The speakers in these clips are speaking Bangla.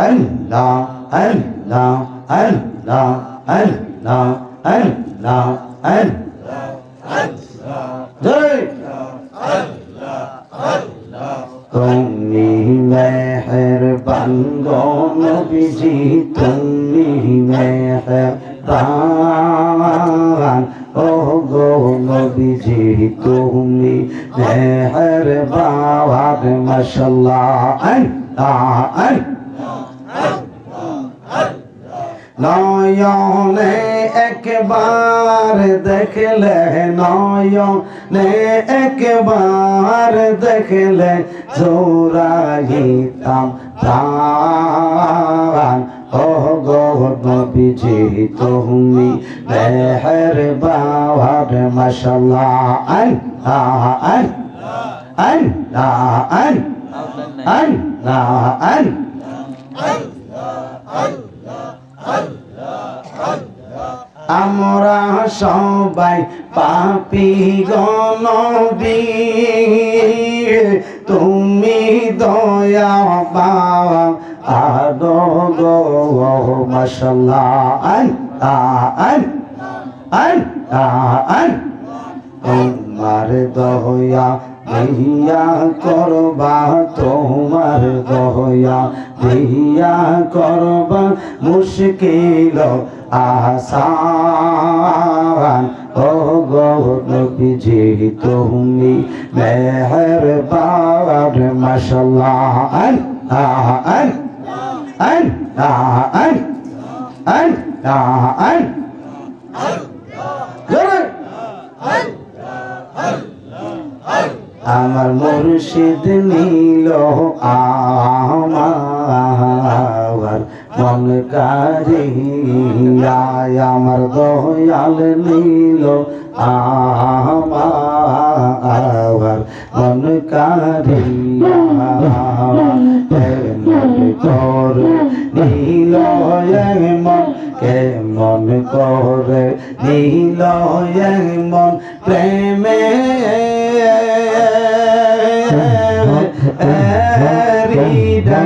আল্লাহ আল্লাহ আল্লাহ আল্লাহ আল্লাহ আল্লাহ তুমি মেহরবান গো নবীজি তুমি মেহরবান ও গো নবীজি তুমি মেহরবান মাশাল্লাহ আল্লাহ আল্লাহ নয়নে একবার দেখলে, নয়নে একবার দেখলে জোরাইতাম প্রাণ। ও গো নবীজি, তুমি মেহের বাবার মাশাল্লাহ। আল্লাহ আল্লাহ আল্লাহ আল্লাহ। আল্লাহ আমরা সবাই পাপি গনবি তুমি দয়া পাওয়া আদো গো, মশাল্লাহ। আন আন আন তোমার দয়া দিয়া করবা তোমার দয়া, দিয়া করবা মুশকিল আসান। ও গো নবীজি, তুমি মেহর বার মাশাল্লাহ আন আন আন আন আন আন। জোরে আমার মুর্শিদ নীল আমার মন কারিয়ায় আমার দয়াল নীল আমার মন কারিয়া কর নীল মন কেমন করে নীল মন প্রেমে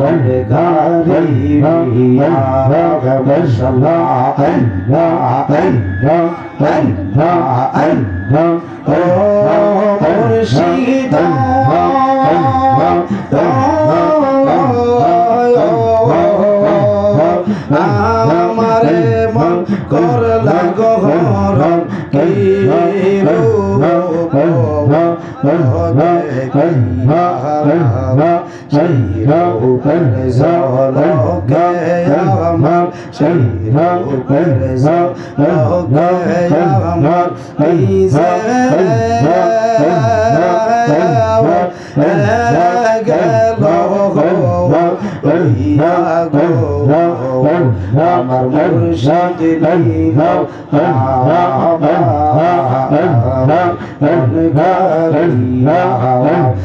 মন আল্লাহ ও মুর্শিদ আমারে মন করলা গহরণ কি রূপ জলকে আমার শিরোপের জলকে আমার ইসে গেল ইয়া গো আমার মুর্শিদ নীল আমার নাসির নীল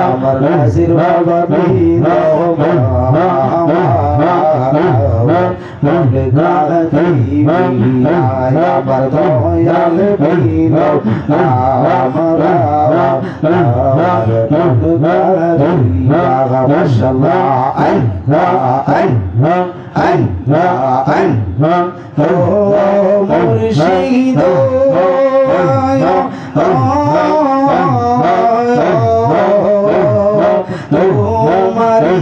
আমার নাসির বাবা পীর আমার দয়াল পীর আমার মুর্শিদ তোমারি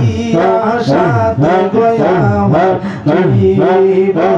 আশাতে গয়া জীবন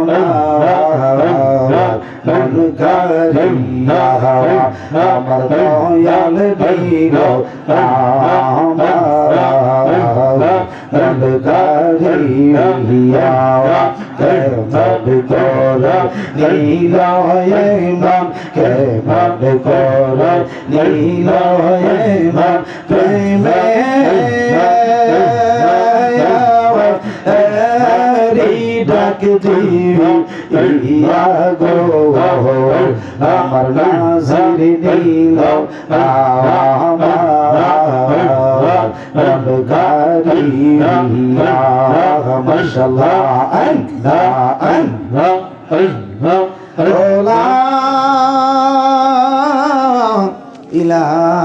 মন করিয়া আমার দয়াল নীল মন করিয়া কেমন কর নীল মন কেমন কর নীল মন প্রেমে রি ডাক দিবি ইয়া গো আমার নাজির নীল আমার গারিয়া মাশাআল্লাহ আল্লাহ আল্লাহ লা ইলাহা